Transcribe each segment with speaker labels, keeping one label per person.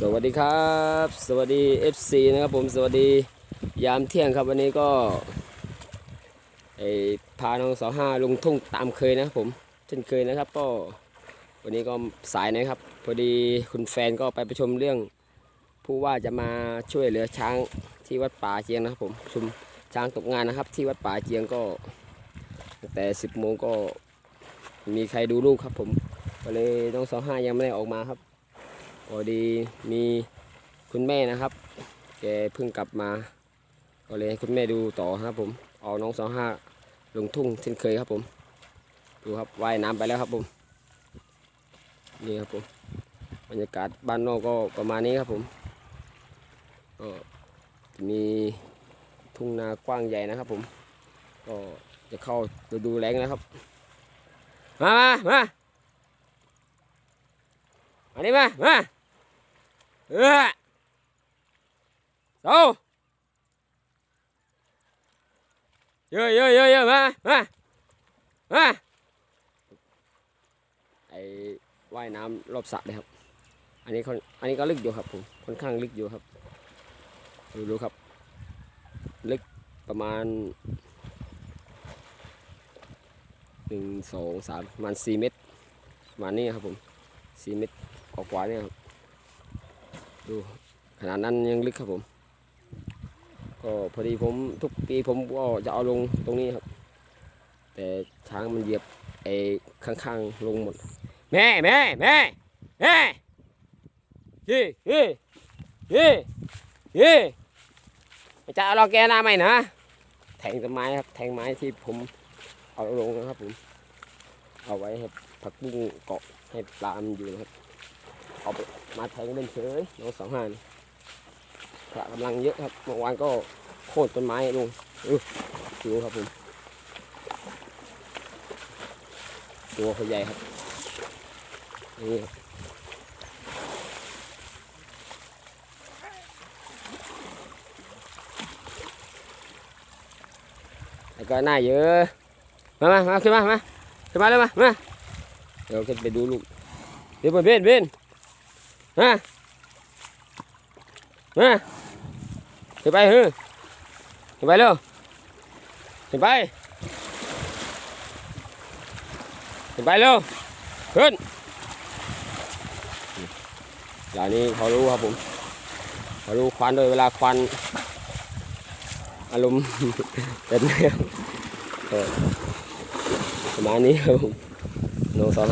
Speaker 1: สวัสดีครับ สวัสดี FC นะครับผมสวัสดียามเที่ยงครับวันนี้ก็ไอพาน้องสาวห้าลงทุ่งตามเคยนะครับผมเช่นเคยนะครับ ก็วันนี้ก็สายนะครับ พอดีคุณแฟนก็ไปประชุมเรื่อง ผู้ว่าจะมาช่วยเหลือช้างที่วัดป่าเจียงนะครับผมชุมช้างตกงานนะครับ ที่วัดป่าเจียงก็แต่ 10โมงก็ม่มีใครดูลูกครับผมก็เลยน้องสาวห้ายังไม่ได้ออกมาครับ พอดีมีคุณแม่นะครับ แกเพิ่งกลับมา ก็เลยให้คุณแม่ดูต่อครับผม เอาน้องสองห้าลงทุ่งเช่นเคยครับผม ดูครับว่ายน้ำไปแล้วครับผม นี่ครับผม บรรยากาศบ้านนอกก็ประมาณนี้ครับผมก็มีทุ่งนากว้างใหญ่นะครับผม ก็จะเข้าฤดูแล้งนะครับ มา มา มาอันนี้มา มา เออโซ่เยอะเยอะเยอะเยอะมามามาไอ้ว่ายน้ำรอบสระเลยครับ อันนี้คนอันนี้ก็ลึกอยู่ครับผมค่อนข้างลึกอยู่ครับดูดูครับ ลึกประมาณหนึ่งสองสามประมาณสี่เมตรประมาณนี้ครับผมสี่เมตรกว่าๆเนี่ยครับ ดูขนาดนั้นยังลึกครับผม ก็พอดีผมทุกปีผมก็จะเอาลงตรงนี้ครับ แต่ช้างมันเหยียบไอ้ข้างๆลงหมด แม่แม่แม่แม่ยี่ยี่ยี่ยี่จะเอาลอกแกหน้าไหมนะแทงต้นไม้ครับแทงไม้ที่ผมเอาลงนะครับผมเอาไว้ให้ผักบุ้งเกาะให้ปลามันอยู่นะครับ เอาไปมาแทงเล่นเฉยน้องสองห้านี่พระกำลังเยอะครับเมื่อวานก็โค่นต้นไม้ลงเออดูครับผมตัวเขาใหญ่ครับนี่แล้วก็หน้าเยอะ มามามาขึ้นมามาขึ้นมาเลยมามาเดี๋ยวขึ้นไปดูลูกเดี๋ยวไปเบนเบน มามาขึ้นไปเฮ้ยขึ้นไปเร็วขึ้นไปขึ้นไปเร็วขึ้นอย่านี้เขารู้ครับผมเขารู้ควันโดยเวลาควันอารมณ์เป็นแนวเออประมาณนี้ครับผมโนสอง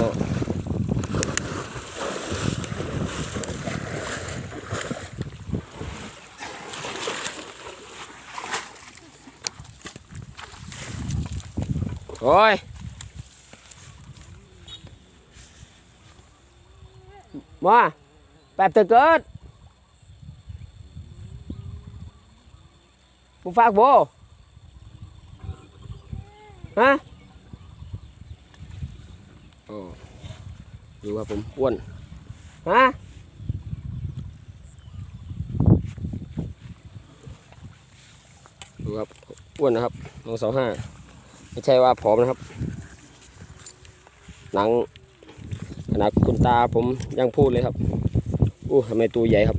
Speaker 1: โอ้ยมาแป๊บเถอะเกิดมึงฝากโบฮะโอ้ดูครับผมอ้วนฮะดูครับอ้วนนะครับน้องสาวห้า ไม่ใช่ว่าผอมนะครับ หนังขนาดคุณตาผมยังพูดเลยครับอู้ทำไมตัวใหญ่ครับ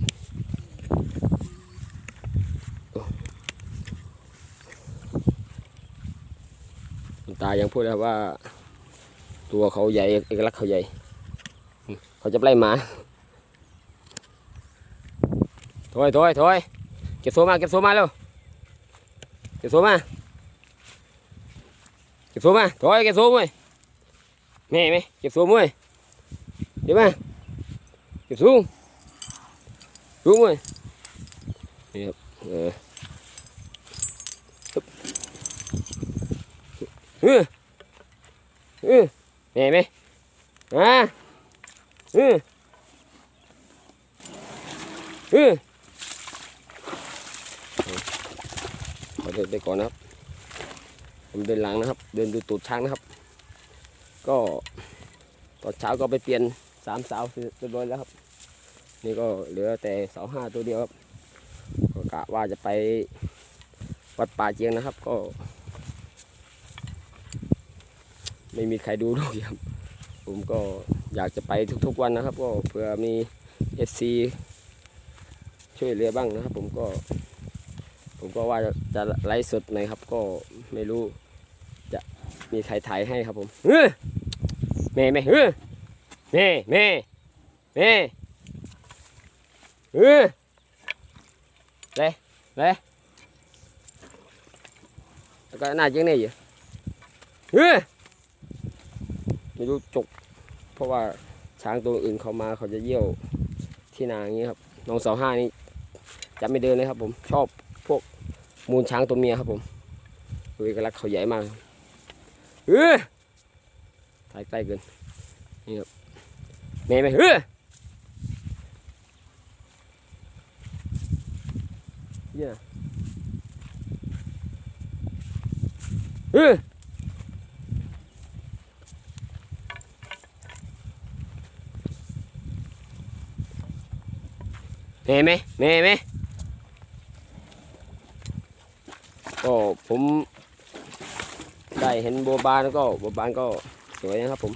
Speaker 1: คุณตายังพูดเลยครับว่า ตัวเขาใหญ่เอกลักษณ์เขาใหญ่ เขาจะไล่หมาถอยถอยถอยเก็บโซมาเก็บโซมาเร็วเก็บโซมา เก็บsố mà thôi cái số mày mẹ mày ké số mày đi mà ké số số mày Yep. Ờ. Up. Ừ. Ừ. Mẹ mày. À. Ừ. Ừ. Ở đây, đây còn không? ผมเดินหลังนะครับ เดินดูตูดช้างนะครับ ก็ตอนเช้าก็ไปเปลี่ยนสามเสาวเรียบร้อยแล้วครับ นี่ก็เหลือแต่เสาห้าตัวเดียวครับก็กะว่าจะไปวัดป่าเจียงนะครับ ก็ ไม่มีใครดูด้วยครับผมก็อยากจะไปทุกๆวันนะครับ ก็เผื่อมี FC ช่วยเหลือบ้างนะครับ ผมก็ ผมก็ว่าจะไลฟ์สดหน่อยครับ ก็ไม่รู้ จะมีใครถ่ายให้ครับผมเฮ้ยแม่แม่เฮ้ยแม่แม่แม่เฮ้ยเลยเลยแล้วก็น่าจังเนี่ยอยู่เฮ้ยไม่รู้จกเพราะว่าช้างตัวอื่นเขามาเขาจะเยี่ยวที่นาอย่างนี้ครับน้องสาวห้านี่จะไม่เดินเลยครับผมชอบพวกมูลช้างตัวเมียครับผมดูเอกลักษณ์เขาใหญ่มาก เฮ้ยถ่ายใกล้เกินนี่ครับแม่ไหมเฮ้ยเนี่ยเฮ้ยแม่ไหมแม่ไหมก็ผม ได้เห็นบัวบานแล้วก็บัวบานก็สวยนะครับผม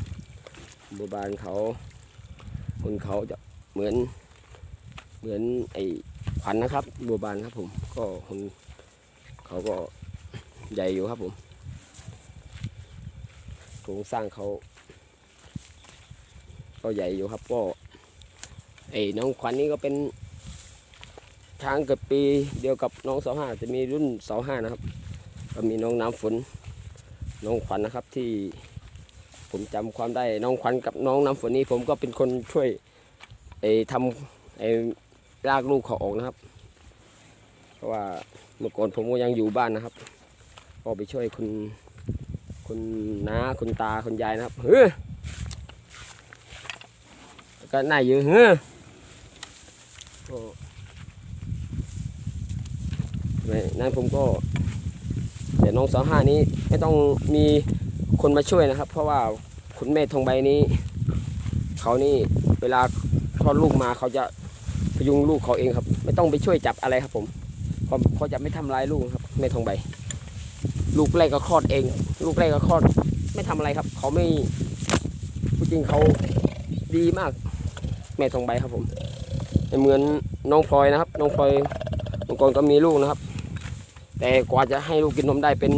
Speaker 1: บัวบานเขาคนเขาจะเหมือนเหมือนไอ้ขวัญนะครับบัวบานครับผมก็คนเขาก็ใหญ่อยู่ครับผมโครงสร้างเขา ก็ใหญ่อยู่ครับก็ไอ้น้องขวัญนี่ก็เป็นช้างเกิดปีเดียวกับน้องเสาห้าจะมีรุ่นเสาห้านะครับ ก็มีน้องน้ำฝน น้องขวัญนะครับที่ผมจำความได้น้องขวัญกับน้องน้ำฝนนี้ ผมก็เป็นคนช่วยไอ้ทำไอ้ลากลูกเขาออกนะครับ เพราะว่าเมื่อก่อนผมก็ยังอยู่บ้านนะครับก็ไปช่วยคุณคุณน้าคุณตาคุณยายนะครับเฮ้ยก็น่าอยู่เฮ้ยนั้นผมก็ แต่น้องสาวห้านี้ไม่ต้องมีคนมาช่วยนะครับ เพราะว่าคุณแม่ทองใบนี้เขานี่เวลาคลอดลูกมาเขาจะพยุงลูกเขาเองครับ ไม่ต้องไปช่วยจับอะไรครับผมเขาเขาจะไม่ทำร้ายลูกครับแม่ทองใบ ลูกแรกก็คลอดเอง ลูกแรกก็คลอด ไม่ทำอะไรครับ เขาไม่ผู้จริงเขาดีมาก แม่ทองใบครับผมเหมือนน้องพลอยนะครับ น้องพลอยเมื่อก่อนก็มีลูกนะครับ แต่กว่าจะให้ลูกกินนมได้เป็น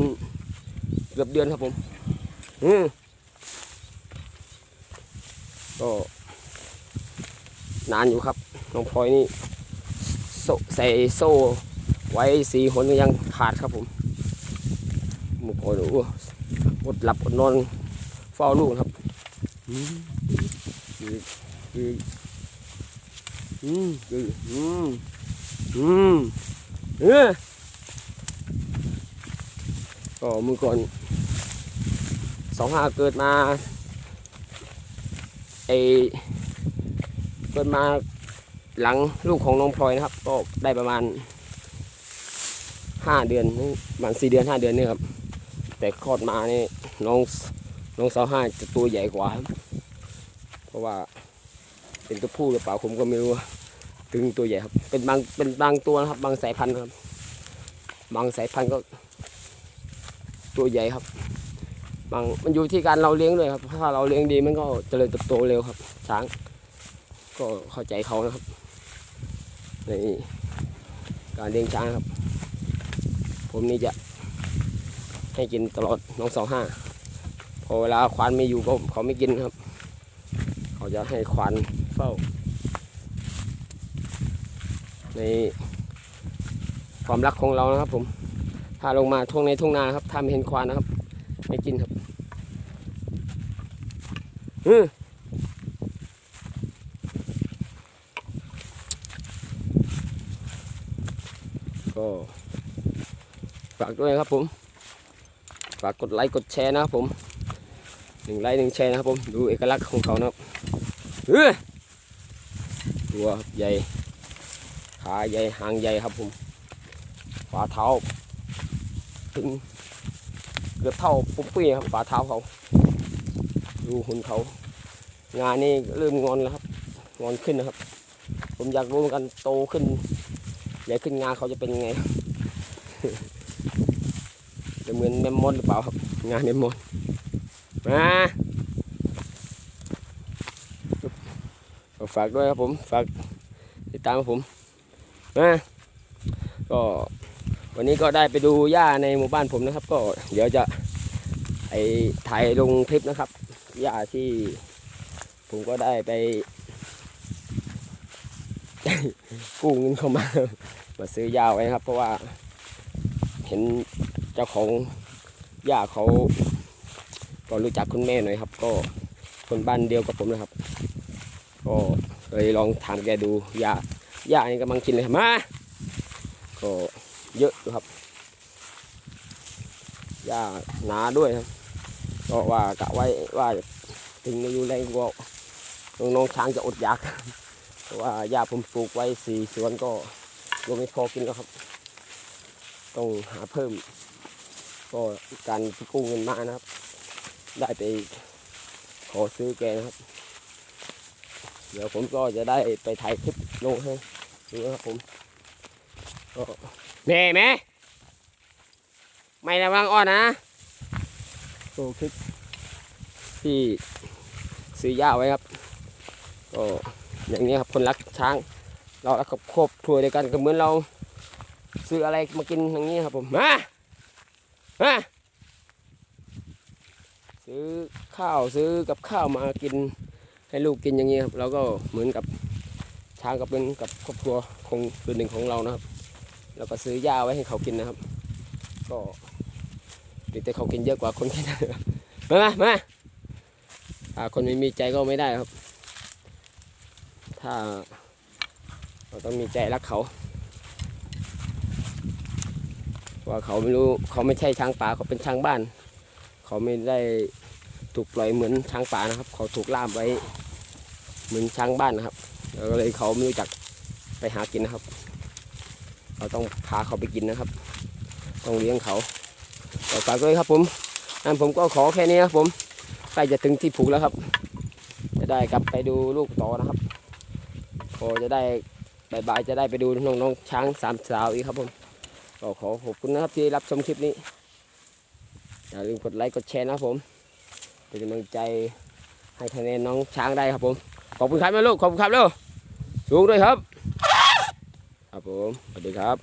Speaker 1: เกือบเดือนครับผมอืมก็นานอยู่ครับน้องพลอยนี่ใส่โซ่ไว้สีหนก็ยังขาดครับผมมื่อก่อนโอ้อดหลับอดนอนเฝ้าลูกครับอืมคือคืออืมคืออืมอืมเออ ก็เมื่อก่อนสองห้าเกิดมาไอเกิดมาหลังลูกของน้องพลอยนะครับ ก็ได้ประมาณห้าเดือนประมาณสี่เดือนห้าเดือนนี่ครับ แต่คลอดมานี่น้องน้องสาวห้าจะตัวใหญ่กว่าครับเพราะว่าเป็นตัวผู้หรือเปล่าผมก็ไม่รู้ถึงตัวใหญ่ครับ เป็นบางเป็นบางตัวนะครับ บางสายพันธุ์ครับ บางสายพันธุ์ก็ ตัวใหญ่ครับ บางมันอยู่ที่การเราเลี้ยงด้วยครับถ้าเราเลี้ยงดีมันก็เจริญเติบโตเร็วครับช้าง ก็เข้าใจเขานะครับในการเลี้ยงช้างครับ ผมนี่จะให้กินตลอดน้องสองห้าพอเวลาควานไม่อยู่ก็เขาไม่กินครับ เขาจะให้ควานเฝ้า ในความรักของเรานะครับผม ถ้าลงมาทุ่งในทุ่งนาครับถ้าเห็นควานนะครับ ไม่กินครับอือก็ฝากด้วยครับผม ฝากกดไลค์กดแชร์นะครับผมหนึ่งไลค์หนึ่งแชร์นะครับผม ดูเอกลักษณ์ของเขานะครับเออตัวใหญ่ ขาใหญ่ หางใหญ่ครับผมฝ่าเท้า ถึงเกือบเท่าปุ๊บปี้ครับฝ่าเท้าเขา ดูหุ่นเขา งานนี่เริ่มงอนแล้วครับ งอนขึ้นนะครับ ผมอยากรู้กันโตขึ้น ใหญ่ขึ้นงานเขาจะเป็นยังไงจะเหมือนแมมมอนหรือเปล่าครับ งานแมมมอนมาฝากด้วยครับผม ฝากติดตามผมนะก็ วันนี้ก็ได้ไปดูหญ้าในหมู่บ้านผมนะครับ ก็เดี๋ยวจะไอถ่ายลงคลิปนะครับหญ้าที่ผมก็ได้ไปกู้เงินเข้ามามาซื้อยาไว้นะครับ เพราะว่า เห็นเจ้าของย่าเขาก็รู้จักคุณแม่หน่อยครับ ก็คนบ้านเดียวกับผมนะครับ ก็เลยลองถามแกดูยาย่านี่กำลังกินเลยมาก็ เยอะครับยาหนาด้วยครับก็ว่ากะไว้ว่าถึงอายุแรงก็น้องๆช้างจะอดอยากเพราะว่าหญ้าผมปลูกไว้สี่สวนก็รวมไม่พอกินแล้วครับ ต้องหาเพิ่ม ก็การกู้เงินมานะครับ ได้ไปขอซื้อแกนะครับ เดี๋ยวผมก็จะได้ไปถ่ายคลิปลงให้ดูนะครับผมก็ แม่แม่ไม่ระวังอ้อนนะโอ้คลิปที่ซื้อหญ้าไว้ครับก็อย่างนี้ครับคนรักช้าง เรารักกับครอบครัวเดียวกันก็เหมือนเรา ซื้ออะไรมากินอย่างนี้ครับผมมามาซื้อข้าวซื้อกับข้าวมากินให้ลูกกินอย่างนี้ครับเราก็เหมือนกับช้างกับเป็นกับครอบครัวคงเป็นหนึ่งของเรานะครับ แล้วก็ซื้อหญ้าไว้ให้เขากินนะครับ ก็ดีแต่เขากินเยอะกว่าคนกินมามามาถ้าคนไม่มีใจก็ไม่ได้ครับ ถ้าเราต้องมีใจรักเขาว่าเขาไม่รู้เขาไม่ใช่ช้างป่าเขาเป็นช้างบ้าน เขาไม่ได้ถูกปล่อยเหมือนช้างป่านะครับ เขาถูกล่ามไว้เหมือนช้างบ้านนะครับแล้วก็เลยเขาไม่รู้จักไปหากินนะครับ เราต้องพาเขาไปกินนะครับ ต้องเลี้ยงเขาต่อฝากด้วยครับผมนั่นผมก็ขอแค่นี้ครับผมใกล้จะถึงที่ผูกแล้วครับ จะได้กลับไปดูลูกต่อนะครับพอจะได้บ่ายๆจะได้ไปดูน้องๆช้างสามสาวอีกครับผมก็ขอขอบคุณนะครับที่รับชมคลิปนี้อย่าลืมกดไลค์กดแชร์นะครับผมเป็นกำลังใจให้คะแนนน้องช้างได้ครับผมขอบคุณครับแม่ลูกขอบคุณครับเร็วสูงด้วยครับ ผม สวัสดีครับ